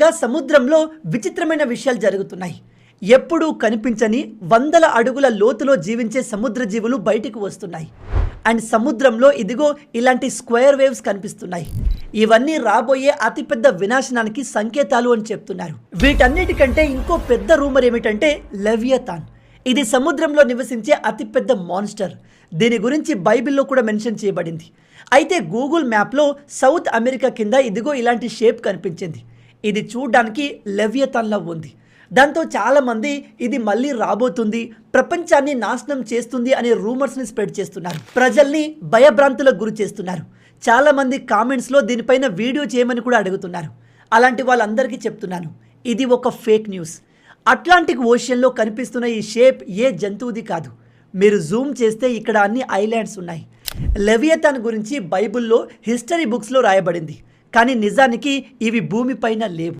గా సముద్రంలో విచిత్రమైన విషయాలు జరుగుతున్నాయి. ఎప్పుడూ కనిపించని వందల అడుగుల లోతులో జీవించే సముద్ర జీవులు బయటికి వస్తున్నాయి. అండ్ సముద్రంలో ఇదిగో ఇలాంటి స్క్వేర్ వేవ్స్ కనిపిస్తున్నాయి. ఇవన్నీ రాబోయే అతిపెద్ద వినాశనానికి సంకేతాలు అని చెప్తున్నారు. వీటన్నిటికంటే ఇంకో పెద్ద రూమర్ ఏమిటంటే లెవియతాన్. ఇది సముద్రంలో నివసించే అతిపెద్ద మాన్స్టర్. దీని గురించి బైబిల్లో కూడా మెన్షన్ చేయబడింది. అయితే గూగుల్ మ్యాప్లో సౌత్ అమెరికా కింద ఇదిగో ఇలాంటి షేప్ కనిపించింది. ఇది చూడ్డానికి లెవ్యతన్లా ఉంది. దాంతో చాలామంది ఇది మళ్ళీ రాబోతుంది ప్రపంచాన్ని నాశనం చేస్తుంది అనే రూమర్స్ని స్ప్రెడ్ చేస్తున్నారు ప్రజల్ని భయభ్రాంతులకు గురి చేస్తున్నారు. చాలామంది కామెంట్స్లో దీనిపైన వీడియో చేయమని కూడా అడుగుతున్నారు. అలాంటి వాళ్ళందరికీ చెప్తున్నాను ఇది ఒక ఫేక్ న్యూస్. అట్లాంటిక్ ఓషన్లో కనిపిస్తున్న ఈ షేప్ ఏ జంతువుది కాదు. మీరు జూమ్ చేస్తే ఇక్కడ అన్ని ఐలాండ్స్ ఉన్నాయి. లెవియతాన్ గురించి బైబిల్లో హిస్టరీ బుక్స్లో రాయబడింది. కానీ నిజానికి ఇవి భూమిపైన లేవు.